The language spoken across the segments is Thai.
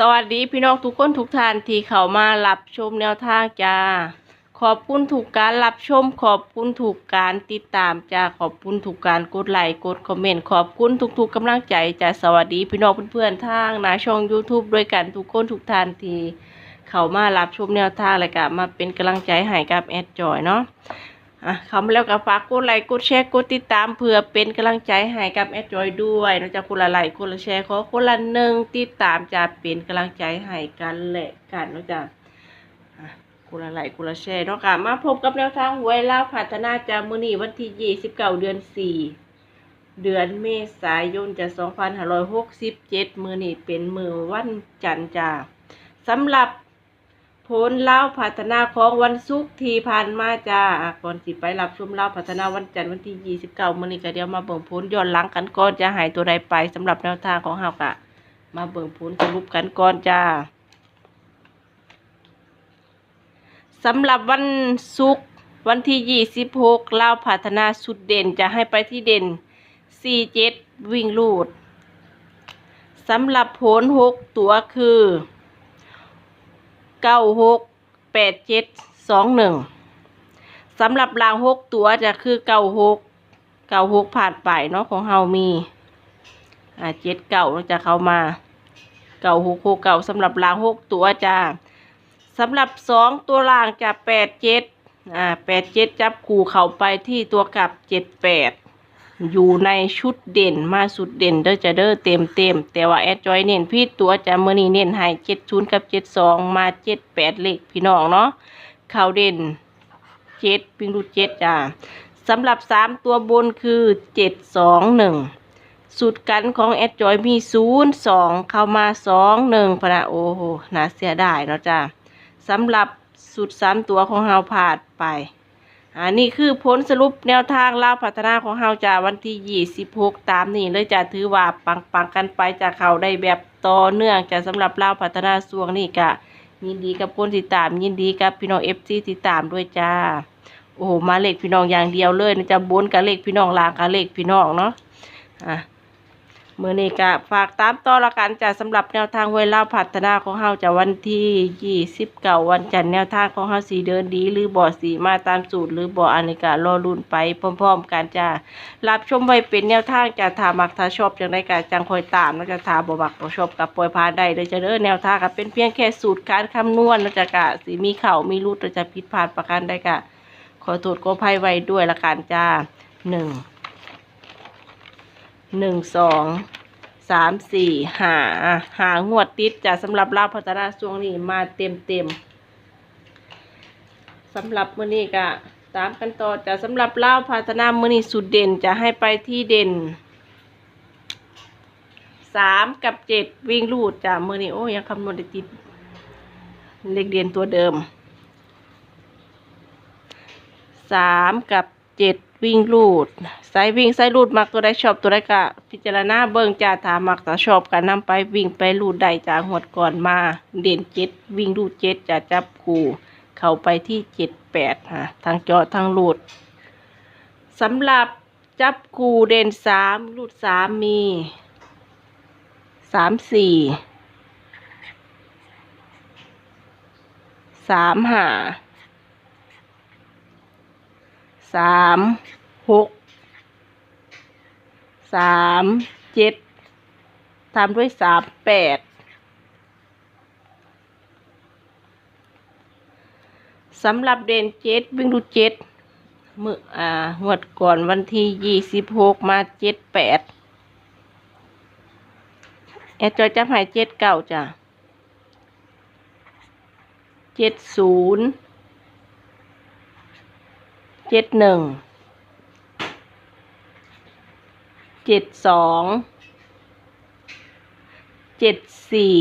สวัสดีพี่น้องทุกคนทุกท่านที่เข้ามารับชมแนวทางจ้า ขอบคุณถูกการรับชม ขอบคุณถูกการติดตามจ้าขอบคุณถูกการกดไลค์กดคอมเมนต์ขอบคุณทุกๆกำลังใจจ้าสวัสดีพี่น้องเพื่อนๆทางนาช่อง YouTube ด้วยกันทุกคนทุกท่านที่เข้ามารับชมแนวทางและก็มาเป็นกำลังใจให้กับแอดจอยเนาะ อะเขามาแล้วก็ฝากกดไลค์กดแชร์กดติดตามเพื่อเป็นกำลังใจให้กับแอดจอยด้วยนอกจากคนละไลค์คนละแชร์ขอคนละหนึ่งติดตามจะเป็นกำลังใจให้กันแหละกันนอกจากอะคนละไลค์คนละแชร์เนาะค่ะมาพบกับแนวทางหวยลาวพัฒนาจากมื้อนีวันที่ยี่สิบเก้าเดือนสี่เดือนเมษายนจะสองพันห้าร้อยหกสิบเจ็ดมือนีเป็นมือวันจันทร์จ้าสำหรับ ผลเล่าพัฒนาของวันศุกร์ที่ผ่านมาจ้าก่อนสิไปรับชมเล่าพัฒนาวันจันทร์วันที่ยี่สิบเก้ามื้อนี้ก็เดี๋ยวมาเบิ่งผลย้อนหลังกันก่อนจะหายตัวใดไปสำหรับแนวทางของเฮากะ มาเบิ่งผลสรุปกันก่อนจ้าสำหรับวันศุกร์วันที่ยี่สิบหกเล่าพัฒนาสุดเด่นจะให้ไปที่เด่นสี่เจ็ดวิ่งลูดสำหรับผลหกตัวคือ เก้าหกแปดเจ็ดสองหนึ่งสำหรับรางหกตัวจะคือเก้าหกเก้าหกผ่านไปเนาะของเฮามีอ่าเจ็ดเก้าจะเข้ามาเก้าหกหกเก้าสำหรับรางหกตัวจ้าสำหรับสองตัวล่างจะแปดเจ็ดอ่าแปดเจ็ดจับคู่เข้าไปที่ตัวกลับเจ็ดแปด อยู่ในชุดเด่นมาสุดเด่นเด้อจะเด้อเต็มเต็มแต่ว่าแอดจอยเน้นพี่ตัวจะเมื่อนี้เน้นให้เจ็ดศูนย์กับเจ็ดสองมาเจ็ดแปดเลขพี่น้องเนาะเขาเด่นเจ็ดพิงรูเจ็ดจ้าสำหรับสามตัวบนคือเจ็ดสองหนึ่งสุดกันของแอดจอยมีศูนย์สองเข้ามาสองหนึ่งพนะโอ้โหน่าเสียดายเนาะจ้าสำหรับสุดสามตัวของเฮาผ่านไป อันนี้คือผลสรุปแนวทางลาวพัฒนาของเฮาจากวันที่ 26 ตามนี้เลยจะถือว่าปังปังๆกันไปจากเขาได้แบบต่อเนื่องจะสำหรับลาวพัฒนาส่วงนี้กะ ยินดีกับคนติดตาม ยินดีกับพี่น้องเอฟซีติดตามด้วยจ้า โอ้โหมาเลขพี่น้องอย่างเดียวเลยนะจะบนกับเลขพี่น้องลางกับเลขพี่น้องเนาะอะ มื่อนี้ก็ฝากตามต่อละกันจ้ะสำหรับแนวทางเวลาพัฒนาของเฮาจะวันที่ยี่สิบเก้าวันจันทร์แนวทางของเฮาสีเดินดี หรือบ่อสีมาตามสูตร หรือบ่อันนี้ก็รอรุ่นไปพร้อม ๆ กันจ้ะรับชมไว้เป็นแนวทางจะถามักถ้าชอบจังไดก็จังคอยตามแล้วจะถาบ่มักบ่ชอบกับปล่อยผ่านได้เลยจะเด้อแนวทางก็เป็นเพียงแค่สูตรการคำนวณแล้วจะกะสิมีเข่ามีรูดแล้วจะผิดพลาดประการใดก็ขอโทษขออภัยไว้ด้วยละกันจ้าหนึ่ง หนึ่งสองสามสี่หาหางวดติดจะสำหรับลาพัฒนาช่วงนี้มาเต็มเต็มสำหรับมื้อนี้ก็ตามกันต่อจะสำหรับลาพัฒนามื้อนี้สุดเด่นจะให้ไปที่เด่นสามกับเจ็ดวิ่งลูดจ้ะมื้อนี้โอ้ยังคำนวณได้ติดเลขเด่นตัวเดิมสามกับ เจ็ดวิ่งลูดสายวิ่งสายลูดมักตัวใดชอบตัวใดก็พิจารณาเบิ่งจ้าถามักถ้าชอบก็นำไปวิ่งไปลูดได้จ้าหวดก่อนมา เด่นเจ็ดวิ่งลูดเจ็ดจะจับคู่เข้าไปที่เจ็ดแปดฮะทางเจาะทางลูดสำหรับจับคู่เด่นสามลูดสามมีสามสี่สามห้า สามหกสามเจ็ดตามด้วยสามแปดสำหรับเด่นเจ็ดวิ่งดูเจ็ดมืออ่างวดก่อนวันที่ยี่สิบหกมาเจ็ดแปดแอดจอยจับหายเจ็ดเก้าจ้ะเจ็ดศูนย์ เจ็ดหนึ่ง เจ็ดสอง เจ็ดสี่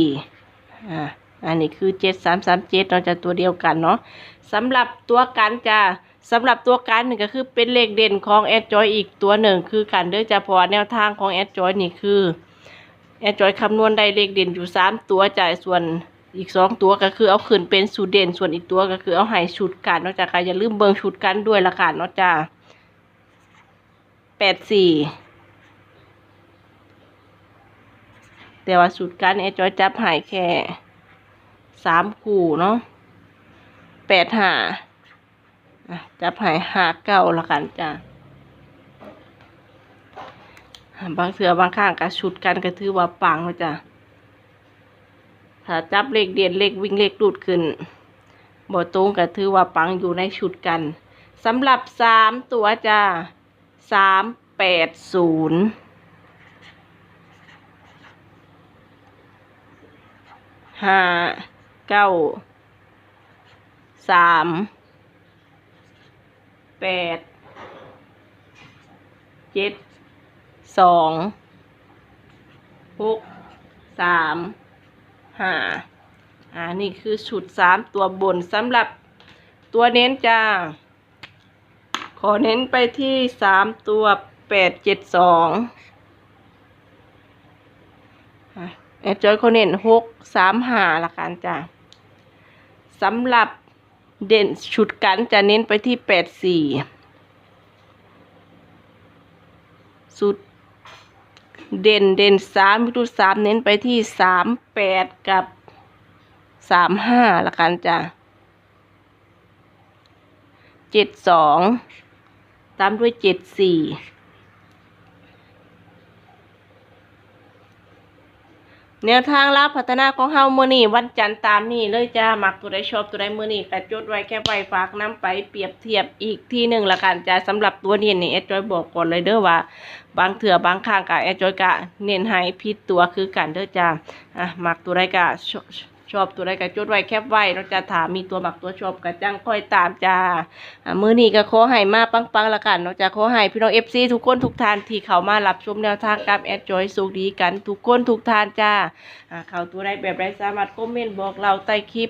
อ่าอันนี้คือเจ็ดสามสามเจ็ดเราจะตัวเดียวกันเนาะสำหรับตัวกันจะสำหรับตัวกันหนึ่งก็คือเป็นเลขเด่นของแอดจอยอีกตัวหนึ่งคือกันเด้อจะพราะว่าแนวทางของแอดจอยนี่คือแอดจอยคำนวณได้เลขเด่นอยู่สามตัวจ่ายส่วน อีกสองตัวก็คือเอาขึ้นเป็นสูตรเด่นส่วนอีกตัวก็คือเอาให้ชุดกันนอกจากอย่าลืมเบิงชุดกันด้วยละกันนาะจ้าแปดสี่แต่ว่าสูตรการแอจอยจับหายแค่สามคู่เนาะแปดหาอะจับหายหาเก้าละกันจ้ะบางเสือบางข้างก็ชุดกันก็ถือว่าปังเนาะจ้ะ ถ้าจับเลขเด่นเลขวิ่งเลขดูดขึ้นบ่ตรงก็ถือว่าปังอยู่ในชุดกันสำหรับสามตัวจ้ะสามแปดศูนย์ห้าเก้าสามแปดเจ็ดสองหกสาม ห้าอ่านี่คือชุดสามตัวบนสำหรับตัวเน้นจ้า ขอเน้นไปที่สามตัวแปดเจ็ดสองอะแอดจอยเขาเน้นหกสามหาละกันจ้ะสำหรับเด่นชุดกันจะเน้นไปที่แปดสี่สุด เด่นเด่นสามพิทุสามเน้นไปที่สามแปดกับสามห้าละกันจ้ะเจ็ดสองตามด้วยเจ็ดสี่ แนวทางรับพัฒนาของเฮามือนี่วันจันทร์ตามนี่เลยจ้ามักตัวใดชอบตัวใดมือนี้ก็จดไว้แค่ไว้ฝากน้ำไปเปรียบเทียบอีกทีหนึ่งละกันจ้าสำหรับตัวเนี้นี่แอดจอยบอกก่อนเลยเด้อว่า บางเถื่อบางข้างก็แอดจอยกะเน้นให้ผิดตัวคือกันเด้อจ้าอะมักตัวใดกะ ชอบตัวใดก็จดไว้แคปไว้เนาจ้าถามมีตัวมักตัวชอบก็จังค่อยตามจ้ามือนี้ก็ขอให้มาปังๆละกันเนาจ้าขอให้พี่น้อง FC ทุกคนทุกทานที่เข้ามารับชมแนวทางกับแอดจอยสุขดีกันทุกคนทุกทานจ้าเขาตัวใดแบบใดสามารถคอมเมนต์บอกเราใต้คลิป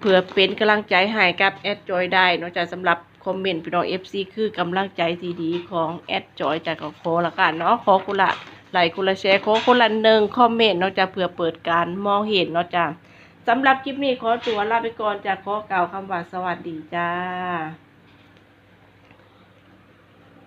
เพื่อเป็นกำลังใจให้กับแอดจอยได้เนอกจากสำหรับคอมเมนต์พี่น้องเอฟซีคือกำลังใจที่ดีของแอดจอยจากขอละกันเนาะขอคนละ ไลค์คนละแชร์ขอคนละหนึ่งคอมเมนต์เนอกจากเพื่อเปิดการมองเห็นเนอกจากสำหรับคลิปนี้ขอตัวลาไปก่อนจากขอกล่าวคำว่าสวัสดีจ้า